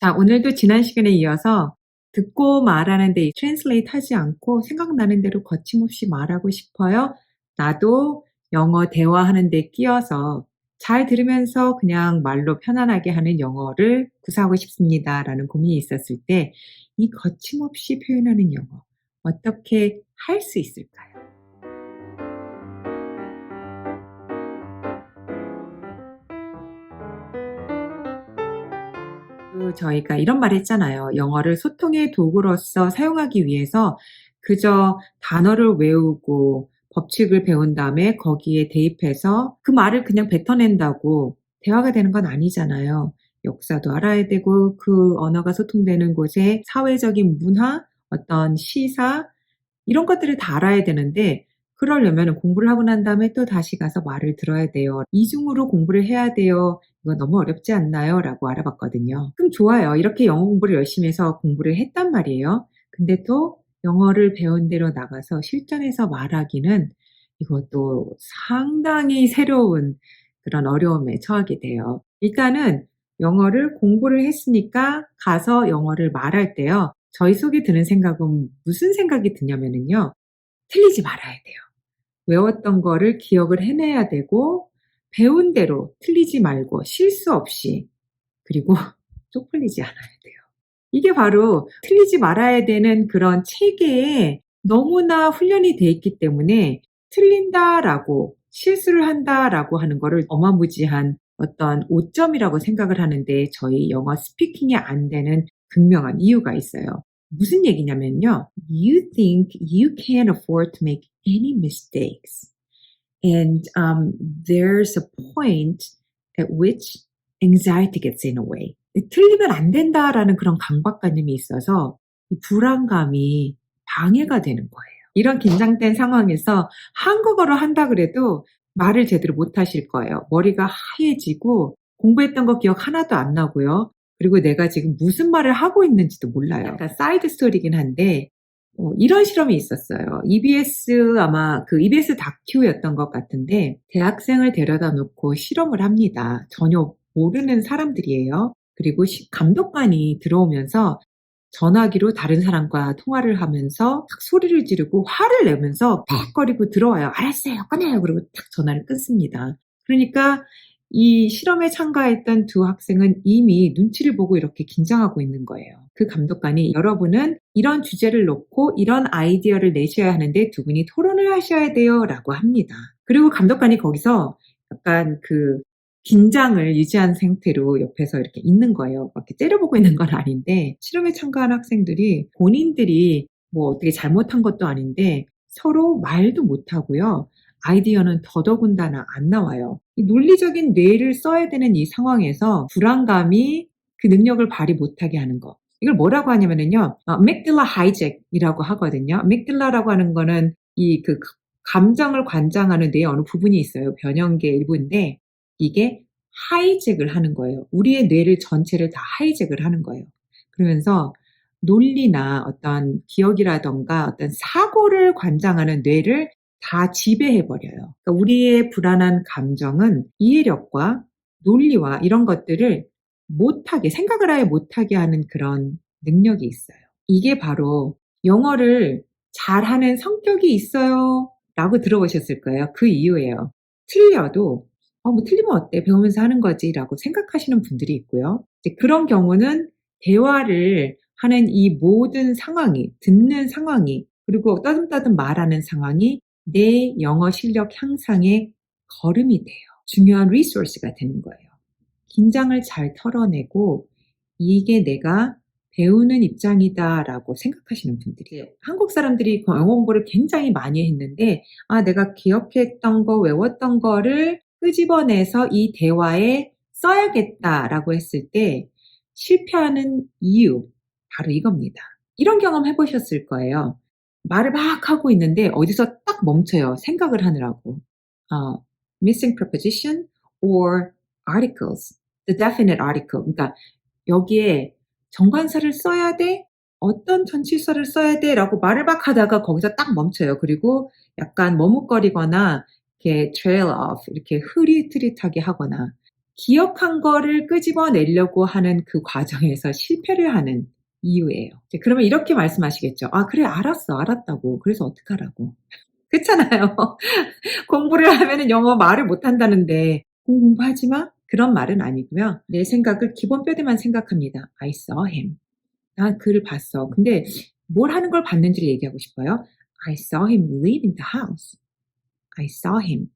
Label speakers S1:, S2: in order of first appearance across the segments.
S1: 자, 오늘도 지난 시간에 이어서 듣고 말하는데 트랜슬레이트 하지 않고 생각나는 대로 거침없이 말하고 싶어요. 나도 영어 대화하는데 끼어서 잘 들으면서 그냥 말로 편안하게 하는 영어를 구사하고 싶습니다. 라는 고민이 있었을 때 이 거침없이 표현하는 영어 어떻게 할 수 있을까요? 그 저희가 이런 말 했잖아요. 영어를 소통의 도구로서 사용하기 위해서 그저 단어를 외우고 법칙을 배운 다음에 거기에 대입해서 그 말을 그냥 뱉어낸다고 대화가 되는 건 아니잖아요. 역사도 알아야 되고 그 언어가 소통되는 곳의 사회적인 문화, 어떤 시사 이런 것들을 다 알아야 되는데 그러려면 공부를 하고 난 다음에 또 다시 가서 말을 들어야 돼요. 이중으로 공부를 해야 돼요. 이거 너무 어렵지 않나요? 라고 알아봤거든요. 그럼 좋아요. 이렇게 영어 공부를 열심히 해서 공부를 했단 말이에요. 근데 또 영어를 배운 대로 나가서 실전에서 말하기는 이것도 상당히 새로운 그런 어려움에 처하게 돼요. 일단은 영어를 공부를 했으니까 가서 영어를 말할 때요. 저희 속에 드는 생각은 무슨 생각이 드냐면요. 틀리지 말아야 돼요. 외웠던 거를 기억을 해내야 되고 배운 대로 틀리지 말고 실수 없이 그리고 쪽팔리지 않아야 돼요. 이게 바로 틀리지 말아야 되는 그런 체계에 너무나 훈련이 돼 있기 때문에 틀린다라고 실수를 한다라고 하는 거를 어마무지한 어떤 오점이라고 생각을 하는데 저희 영어 스피킹이 안 되는 극명한 이유가 있어요. 무슨 얘기냐면요. You think you can't afford to make any mistakes. And um, there's a point at which anxiety gets in the way. 틀리면 안 된다라는 그런 강박관념이 있어서 불안감이 방해가 되는 거예요. 이런 긴장된 상황에서 한국어로 한다 그래도 말을 제대로 못 하실 거예요. 머리가 하얘지고 공부했던 거 기억 하나도 안 나고요. 그리고 내가 지금 무슨 말을 하고 있는지도 몰라요. 약간 사이드 스토리긴 한데 어, 이런 실험이 있었어요. EBS 아마 그 EBS 다큐였던 것 같은데 대학생을 데려다 놓고 실험을 합니다. 전혀 모르는 사람들이에요. 그리고 감독관이 들어오면서 전화기로 다른 사람과 통화를 하면서 탁 소리를 지르고 화를 내면서 팍거리고 들어와요. 알았어요. 꺼내요. 그리고 탁 전화를 끊습니다. 그러니까 이 실험에 참가했던 두 학생은 이미 눈치를 보고 이렇게 긴장하고 있는 거예요. 그 감독관이 여러분은 이런 주제를 놓고 이런 아이디어를 내셔야 하는데 두 분이 토론을 하셔야 돼요. 라고 합니다. 그리고 감독관이 거기서 약간 그 긴장을 유지한 상태로 옆에서 이렇게 있는 거예요. 막 이렇게 째려보고 있는 건 아닌데 실험에 참가한 학생들이 본인들이 뭐 어떻게 잘못한 것도 아닌데 서로 말도 못하고요. 아이디어는 더더군다나 안 나와요. 논리적인 뇌를 써야 되는 이 상황에서 불안감이 그 능력을 발휘 못하게 하는 거. 이걸 뭐라고 하냐면요. 어, 맥딜라 하이잭이라고 하거든요. 맥딜라라고 하는 거는 이 그 감정을 관장하는 뇌의 어느 부분이 있어요. 변형계 일부인데 이게 하이잭을 하는 거예요. 우리의 뇌를 전체를 다 하이잭을 하는 거예요. 그러면서 논리나 어떤 기억이라던가 어떤 사고를 관장하는 뇌를 다 지배해버려요. 그러니까 우리의 불안한 감정은 이해력과 논리와 이런 것들을 못하게, 생각을 아예 못하게 하는 그런 능력이 있어요. 이게 바로 영어를 잘하는 성격이 있어요. 라고 들어보셨을 거예요. 그 이유예요. 틀려도, 어, 뭐 틀리면 어때? 배우면서 하는 거지. 라고 생각하시는 분들이 있고요. 그런 경우는 대화를 하는 이 모든 상황이, 듣는 상황이, 그리고 떠듬떠듬 말하는 상황이 내 영어 실력 향상의 걸음이 돼요. 중요한 리소스가 되는 거예요. 긴장을 잘 털어내고 이게 내가 배우는 입장이다라고 생각하시는 분들이에요. 한국 사람들이 영어 공부를 굉장히 많이 했는데 아 내가 기억했던 거 외웠던 거를 끄집어내서 이 대화에 써야겠다라고 했을 때 실패하는 이유 바로 이겁니다. 이런 경험 해보셨을 거예요. 말을 막 하고 있는데 어디서 딱 멈춰요. 생각을 하느라고. 어, missing preposition or articles. the definite article. 그러니까 여기에 정관사를 써야 돼? 어떤 전치사를 써야 돼? 라고 말을 막 하다가 거기서 딱 멈춰요. 그리고 약간 머뭇거리거나 이렇게 trail off, 이렇게 흐릿흐릿하게 하거나 기억한 거를 끄집어내려고 하는 그 과정에서 실패를 하는 이유예요. 그러면 이렇게 말씀하시겠죠. 아, 그래, 알았어, 알았다고. 그래서 어떡하라고. 그렇잖아요. 공부를 하면은 영어 말을 못 한다는데 공부하지 마? 그런 말은 아니고요. 내 생각을 기본 뼈대만 생각합니다. I saw him. 난 그를 봤어. 근데 뭘 하는 걸 봤는지를 얘기하고 싶어요. I saw him leaving the house. I saw him.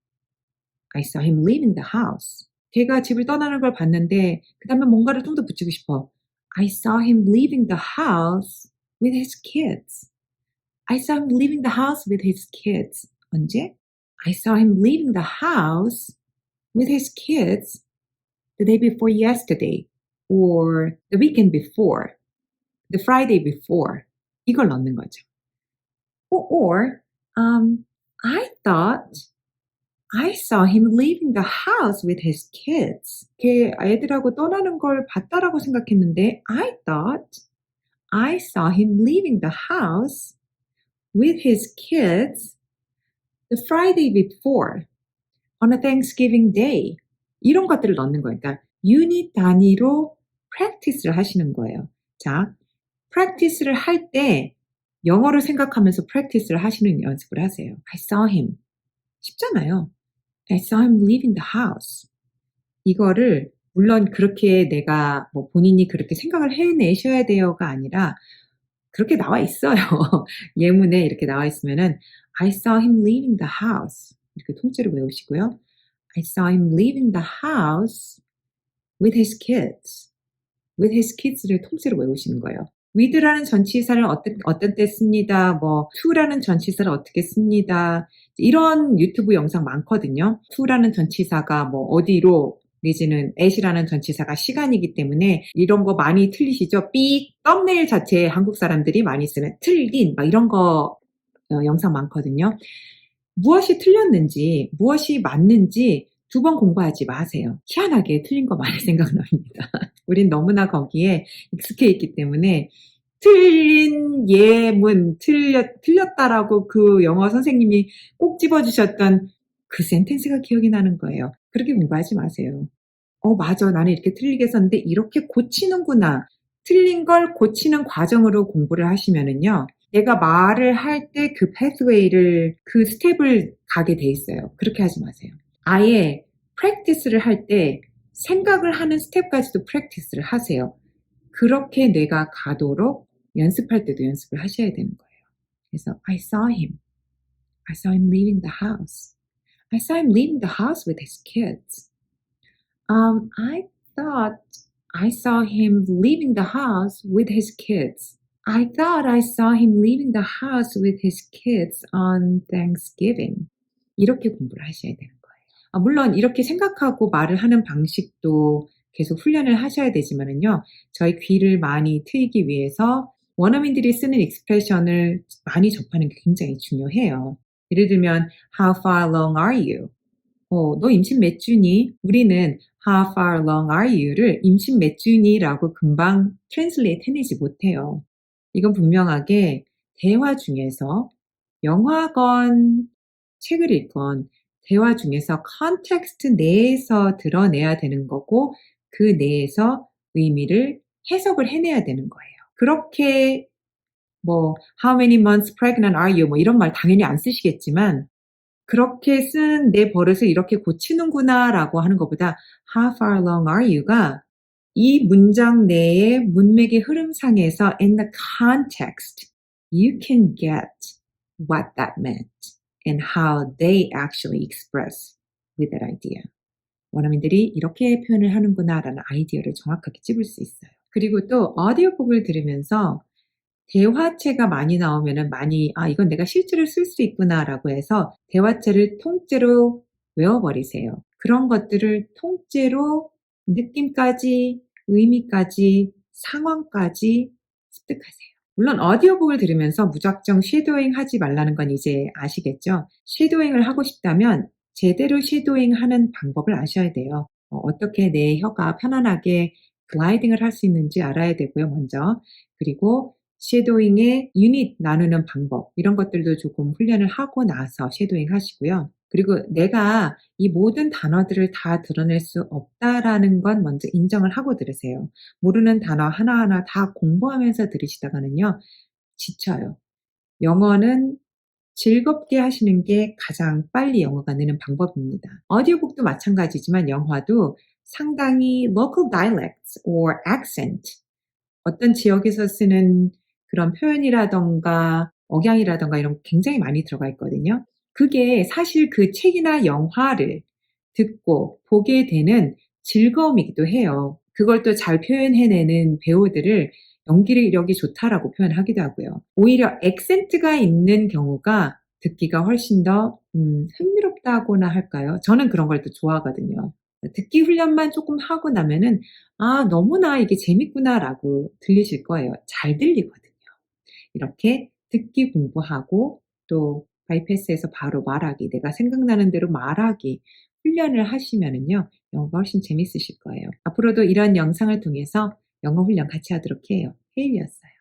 S1: I saw him leaving the house. 걔가 집을 떠나는 걸 봤는데 그 다음에 뭔가를 좀 더 붙이고 싶어. I saw him leaving the house with his kids. I saw him leaving the house with his kids. 언제? I saw him leaving the house with his kids the day before yesterday or the weekend before, the Friday before. 이걸 넣는 거죠. Or, or um, I thought I saw him leaving the house with his kids. 걔 애들하고 떠나는 걸 봤다라고 생각했는데 I thought I saw him leaving the house with his kids the Friday before on a Thanksgiving day. 이런 것들을 넣는 거예요. 그러니까 유닛 단위로 practice를 하시는 거예요. 자, practice를 할 때 영어를 생각하면서 practice를 하시는 연습을 하세요. I saw him. 쉽잖아요. I saw him leaving the house. 이거를 물론 그렇게 내가 뭐 본인이 그렇게 생각을 해내셔야 돼요가 아니라 그렇게 나와 있어요. 예문에 이렇게 나와 있으면은 I saw him leaving the house. 이렇게 통째로 외우시고요. I saw him leaving the house with his kids. with his kids를 통째로 외우시는 거예요. With라는 전치사를 어떤, 어떤 때 씁니다. 뭐, to라는 전치사를 어떻게 씁니다. 이런 유튜브 영상 많거든요. to라는 전치사가 뭐, 어디로, 내지는 at이라는 전치사가 시간이기 때문에 이런 거 많이 틀리시죠? 삐, 썸네일 자체에 한국 사람들이 많이 쓰는 틀린, 막 이런 거 어, 영상 많거든요. 무엇이 틀렸는지, 무엇이 맞는지 두 번 공부하지 마세요. 희한하게 틀린 거 많이 생각납니다. 우린 너무나 거기에 익숙해 있기 때문에 틀린 예문, 틀렸, 틀렸다라고 그 영어 선생님이 꼭 집어주셨던 그 센텐스가 기억이 나는 거예요. 그렇게 공부하지 마세요. 어, 맞아. 나는 이렇게 틀리게 썼는데 이렇게 고치는구나. 틀린 걸 고치는 과정으로 공부를 하시면은요. 내가 말을 할 때그 pathway를, 그 스텝을 가게 돼 있어요. 그렇게 하지 마세요. 아예 practice를 할 때 생각을 하는 스텝까지도 practice를 하세요. 그렇게 내가 가도록 연습할 때도 연습을 하셔야 되는 거예요. 그래서 I saw him. I saw him leaving the house. I saw him leaving the house with his kids. Um, I thought I saw him leaving the house with his kids. I thought I saw him leaving the house with his kids on Thanksgiving. 이렇게 공부를 하셔야 거예요. 아, 물론 이렇게 생각하고 말을 하는 방식도 계속 훈련을 하셔야 되지만은요. 저희 귀를 많이 트이기 위해서 원어민들이 쓰는 익스프레션을 많이 접하는 게 굉장히 중요해요. 예를 들면 How far along are you? 어, 너 임신 몇 주니? 우리는 How far along are you를 임신 몇 주니라고 금방 트랜슬레이트 해내지 못해요. 이건 분명하게 대화 중에서 영화건 책을 읽건 대화 중에서 컨텍스트 내에서 드러내야 되는 거고 그 내에서 의미를 해석을 해내야 되는 거예요. 그렇게 뭐 how many months pregnant are you? 뭐 이런 말 당연히 안 쓰시겠지만 그렇게 쓴 내 버릇을 이렇게 고치는구나라고 하는 것보다 how far along are you가 이 문장 내의 문맥의 흐름상에서 in the context you can get what that meant and how they actually express with that idea. 원어민들이 이렇게 표현을 하는구나라는 아이디어를 정확하게 찝을 수 있어요. 그리고 또 오디오북을 들으면서 대화체가 많이 나오면은 많이 아 이건 내가 실제로 쓸 수 있구나라고 해서 대화체를 통째로 외워버리세요. 그런 것들을 통째로 느낌까지 의미까지 상황까지 습득하세요. 물론 오디오북을 들으면서 무작정 쉐도잉 하지 말라는 건 이제 아시겠죠? 쉐도잉을 하고 싶다면 제대로 쉐도잉 하는 방법을 아셔야 돼요. 어, 떻게 내 혀가 편안하게 글라이딩을 할 수 있는지 알아야 되고요, 먼저. 그리고 쉐도잉의 유닛 나누는 방법, 이런 것들도 조금 훈련을 하고 나서 쉐도잉 하시고요. 그리고 내가 이 모든 단어들을 다 드러낼 수 없다라는 건 먼저 인정을 하고 들으세요. 모르는 단어 하나하나 다 공부하면서 들으시다가는요, 지쳐요. 영어는 즐겁게 하시는 게 가장 빨리 영어가 느는 방법입니다. 오디오북도 마찬가지지만 영화도 상당히 local dialects or accent 어떤 지역에서 쓰는 그런 표현이라던가 억양이라던가 이런 게 굉장히 많이 들어가 있거든요. 그게 사실 그 책이나 영화를 듣고 보게 되는 즐거움이기도 해요. 그걸 또 잘 표현해내는 배우들을 연기력이 좋다라고 표현하기도 하고요. 오히려 액센트가 있는 경우가 듣기가 훨씬 더 음, 흥미롭다고나 할까요? 저는 그런 걸 또 좋아하거든요. 듣기 훈련만 조금 하고 나면은 아 너무나 이게 재밌구나라고 들리실 거예요. 잘 들리거든요. 이렇게 듣기 공부하고 또 바이패스에서 바로 말하기, 내가 생각나는 대로 말하기 훈련을 하시면은요, 영어가 훨씬 재밌으실 거예요. 앞으로도 이런 영상을 통해서 영어 훈련 같이 하도록 해요. 헤일이었어요.